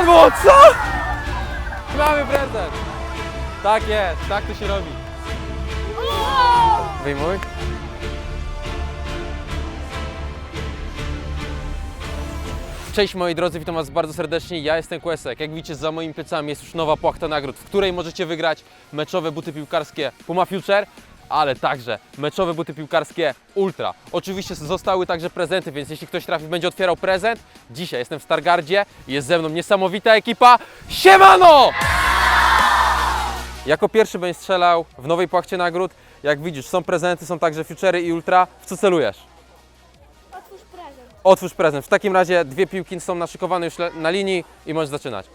Padło, co? Mamy prezent. Tak jest, tak to się robi. Wyjmuj. Cześć moi drodzy, witam Was bardzo serdecznie. Ja jestem Kłesek. Jak widzicie, za moimi plecami jest już nowa płachta nagród, w której możecie wygrać meczowe buty piłkarskie Puma Future, ale także meczowe buty piłkarskie Ultra. Oczywiście zostały także prezenty, więc jeśli ktoś trafi, będzie otwierał prezent. Dzisiaj jestem w Stargardzie i jest ze mną niesamowita ekipa. Siemano! Jako pierwszy będę strzelał w nowej płachcie nagród. Jak widzisz, są prezenty, są także futury i ultra. W co celujesz? Otwórz prezent. Otwórz prezent. W takim razie dwie piłki są naszykowane już na linii i możesz zaczynać.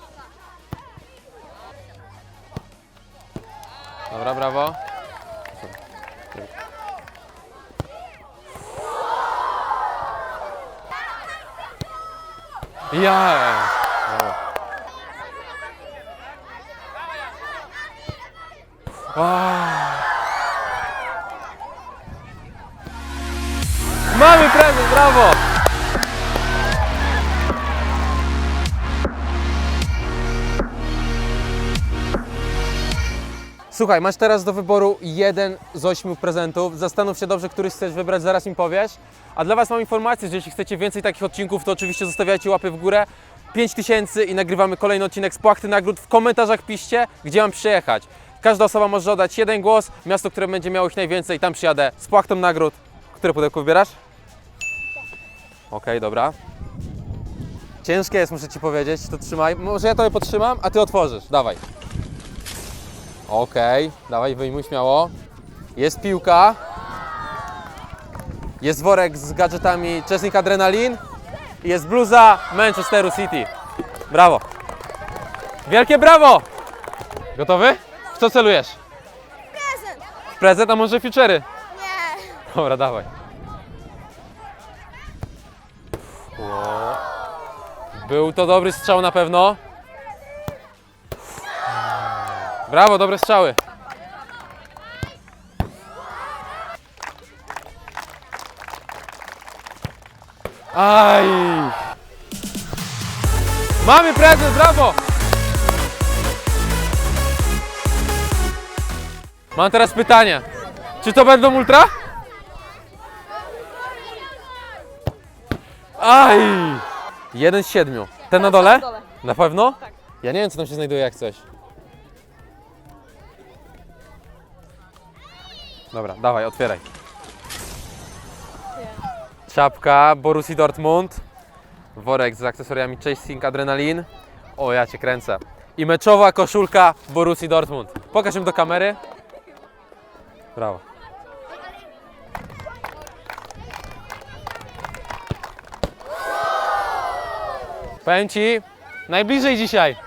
Dobra, brawo. Ja. Wow. Mamy prezent, brawo! Słuchaj, masz teraz do wyboru jeden z ośmiu prezentów. Zastanów się dobrze, który chcesz wybrać, zaraz mi powiesz. A dla Was mam informację, że jeśli chcecie więcej takich odcinków, to oczywiście zostawiajcie łapy w górę. 5000 i nagrywamy kolejny odcinek z Płachty Nagród. W komentarzach piszcie, gdzie mam przyjechać. Każda osoba może oddać jeden głos, miasto, które będzie miało ich najwięcej, tam przyjadę z Płachtą Nagród. Które pudełko wybierasz? Okej, dobra. Ciężkie jest, muszę Ci powiedzieć, to trzymaj. Może ja Tobie podtrzymam, a Ty otworzysz. Dawaj. Okej, dawaj, wyjmuj śmiało. Jest piłka. Jest worek z gadżetami Czesnik Adrenalin. I Jest bluza Manchesteru City. Brawo. Wielkie brawo! Gotowy? W co celujesz? Prezent! W prezent, a może futury? Nie! Dobra, dawaj. Był to dobry strzał na pewno. Brawo, dobre strzały. Aj! Mamy prezent, brawo! Mam teraz pytanie. Czy to będą ultra? Aj! Jeden z siedmiu. Ten na dole? Na pewno? Tak. Ja nie wiem, co tam się znajduje jak coś. Dobra, dawaj, otwieraj. Czapka Borussii Dortmund. Worek z akcesoriami Chasing Adrenalin. O, ja cię kręcę. I meczowa koszulka Borussii Dortmund. Pokaż ją do kamery. Brawo. Powiem Ci, najbliżej dzisiaj.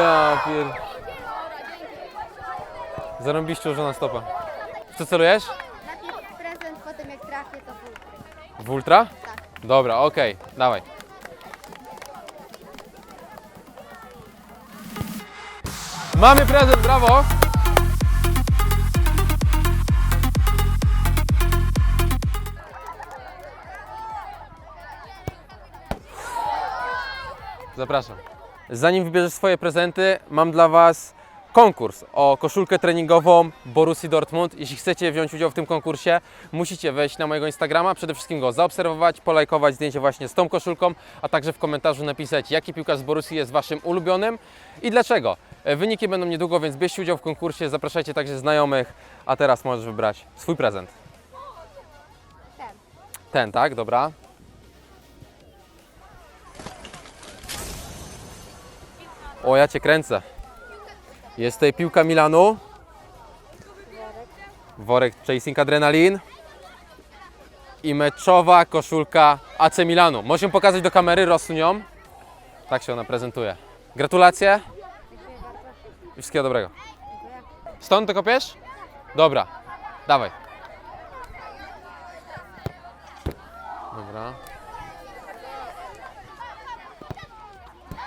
Ja pier... Zarąbiście ułożona stopa. W co celujesz? Najpierw prezent, potem jak trafię, to wódkę. W ultra? Tak. Dobra, okej, dawaj. Mamy prezent, brawo! Zapraszam. Zanim wybierzesz swoje prezenty, mam dla Was konkurs o koszulkę treningową Borussii Dortmund. Jeśli chcecie wziąć udział w tym konkursie, musicie wejść na mojego Instagrama, przede wszystkim go zaobserwować, polajkować zdjęcie właśnie z tą koszulką, a także w komentarzu napisać, jaki piłkarz z Borussii jest Waszym ulubionym i dlaczego. E, Wyniki będą niedługo, więc bierzcie udział w konkursie, zapraszajcie także znajomych, a teraz możesz wybrać swój prezent. Ten. Ten, tak? Dobra. O, ja Cię kręcę. Jest tutaj piłka Milanu. Worek Chasing Adrenalin. I meczowa koszulka AC Milanu. Możesz ją pokazać do kamery, rozsuń ją. Tak się ona prezentuje. Gratulacje i wszystkiego dobrego. Stąd to kopiesz? Dobra, dawaj. Dobra.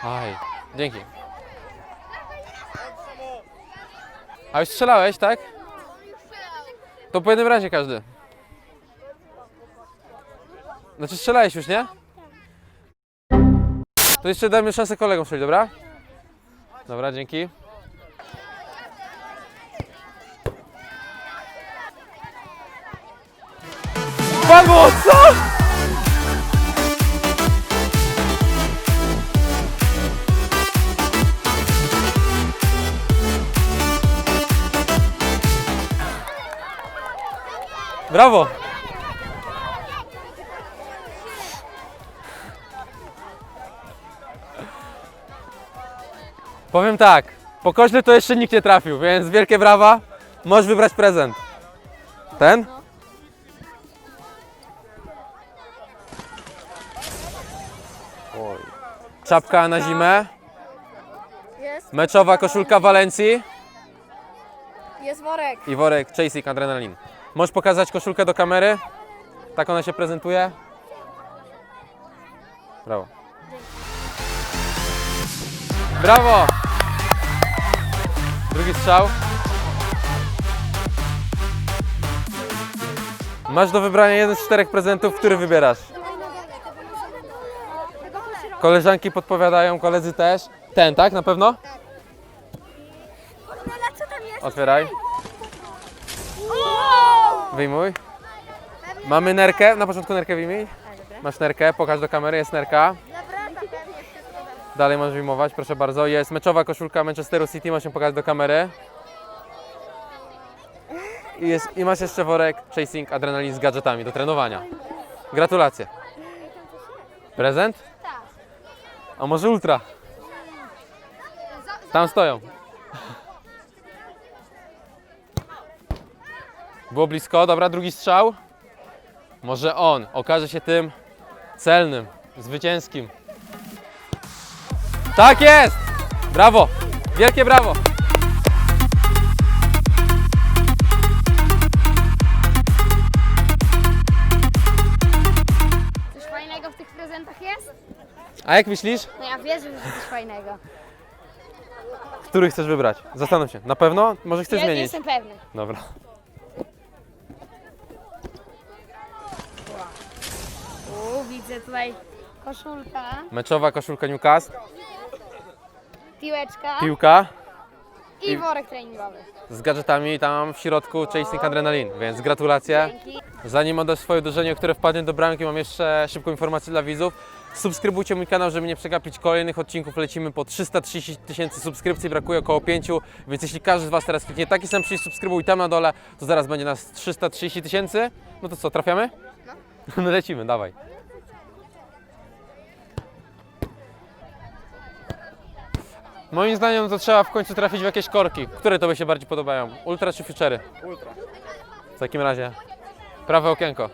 Aj, dzięki. A już strzelałeś, tak? To po jednym razie każdy. Znaczy strzelałeś już, nie? To jeszcze dajmy szansę kolegom strzelić, dobra? Dobra, dzięki. Padło, Brawo! Powiem tak, po koźle to jeszcze nikt nie trafił, więc wielkie brawa. Możesz wybrać prezent. Ten? Oj. Czapka na zimę, Jest. meczowa koszulka Walencji Jest worek. i worek Chasing Adrenalin. Możesz pokazać koszulkę do kamery? Tak ona się prezentuje. Brawo. Brawo! Drugi strzał. Masz do wybrania jeden z czterech prezentów, który wybierasz. Koleżanki podpowiadają, koledzy też. Ten, tak? Na pewno? No? Otwieraj. Wyjmuj. Mamy nerkę. Na początku nerkę wyjmij. Masz nerkę, pokaż do kamery, jest nerka. Dalej możesz wyjmować, proszę bardzo. Jest meczowa koszulka Manchesteru City, możesz ją pokazać do kamery. I, jest, I masz jeszcze worek Chasing Adrenalin z gadżetami do trenowania. Gratulacje. Prezent? A może ultra? Tam stoją. Było blisko, dobra, drugi strzał. Może on okaże się tym celnym, zwycięskim. Tak jest! Brawo! Wielkie brawo! Coś fajnego w tych prezentach jest? A jak myślisz, No ja wierzę, że coś fajnego. który chcesz wybrać? Zastanów się. Na pewno? Może chcesz Ja nie zmienić? jestem pewny. Dobra. U, widzę tutaj koszulka, Meczowa koszulka Newcastle, piłeczka piłka i worek treningowy. z gadżetami tam w środku Chasing Adrenalin, więc gratulacje. Dzięki. Zanim oddasz swoje uderzenie, które wpadnie do bramki, mam jeszcze szybką informację dla widzów. Subskrybujcie mój kanał, żeby nie przegapić kolejnych odcinków. Lecimy po 330 tysięcy subskrypcji, brakuje około 5, więc jeśli każdy z Was teraz kliknie taki sam przycisk subskrybuj tam na dole, to zaraz będzie nas 330 tysięcy. No to co, trafiamy? No. lecimy, dawaj. Moim zdaniem to trzeba w końcu trafić w jakieś korki. Które to by się bardziej podobają? Ultra czy futury? Ultra. W takim razie prawe okienko.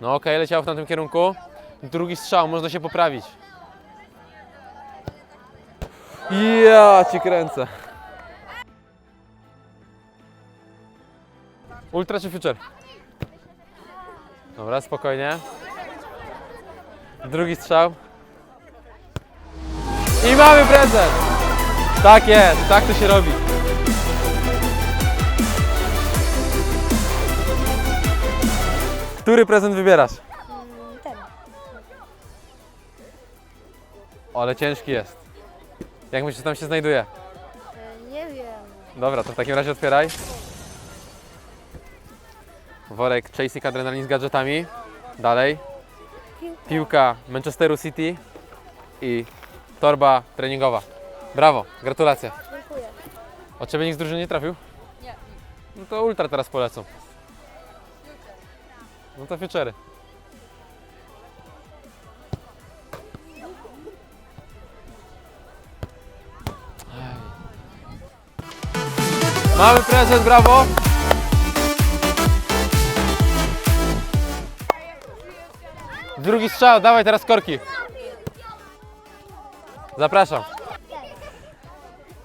No okej, leciało w tamtym kierunku. Drugi strzał, można się poprawić. Ja ci kręcę. Ultra czy future? Dobra, spokojnie. Drugi strzał. I mamy prezent! Tak jest, tak to się robi. Który prezent wybierasz? Ten. Ale ciężki jest. Jak myślisz, co tam się znajduje? Nie wiem. Dobra, to w takim razie otwieraj. Worek Chasing Adrenalin z gadżetami. Dalej. Piłka Manchesteru City i torba treningowa. Brawo, gratulacje. Dziękuję. Od Ciebie nikt z drużyny nie trafił? Nie. No to ultra teraz polecą. No to futury. Mamy prezent, brawo! Drugi strzał, dawaj teraz korki. Zapraszam.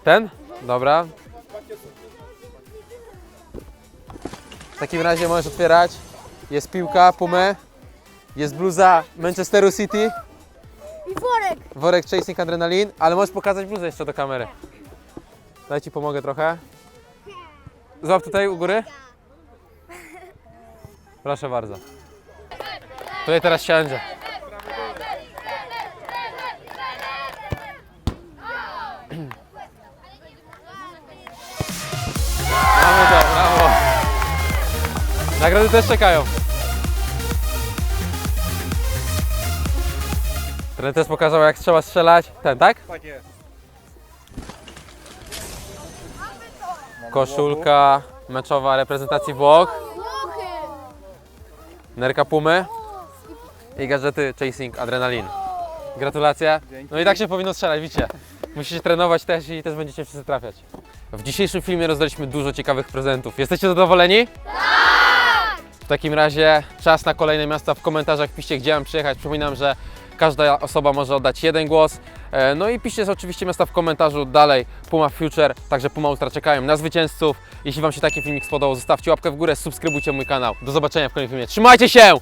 Ten? Dobra. W takim razie możesz otwierać. Jest piłka Pumy, jest bluza Manchesteru City, I worek. worek Chasing Adrenalin, ale możesz pokazać bluzę jeszcze do kamery. Daj Ci pomogę trochę. Złap tutaj u góry. Proszę bardzo. Tutaj teraz siądzie. Nagrody też czekają. Trener też pokazał jak trzeba strzelać. Ten, tak? Tak jest. Koszulka meczowa reprezentacji Włoch. Włochy! Nerka Pumy i gadżety Chasing Adrenalin. Gratulacje. No i tak się powinno strzelać, widzicie. Musicie trenować też i też będziecie wszyscy trafiać. W dzisiejszym filmie rozdaliśmy dużo ciekawych prezentów. Jesteście zadowoleni? Tak! Takim razie czas na kolejne miasta w komentarzach. Piszcie, gdzie mam przyjechać. Przypominam, że każda osoba może oddać jeden głos. E, No i piszcie oczywiście miasta w komentarzu dalej. Puma Future, także Puma Ultra czekają na zwycięzców. Jeśli Wam się taki filmik spodobał, zostawcie łapkę w górę, subskrybujcie mój kanał. Do zobaczenia w kolejnym filmie. Trzymajcie się!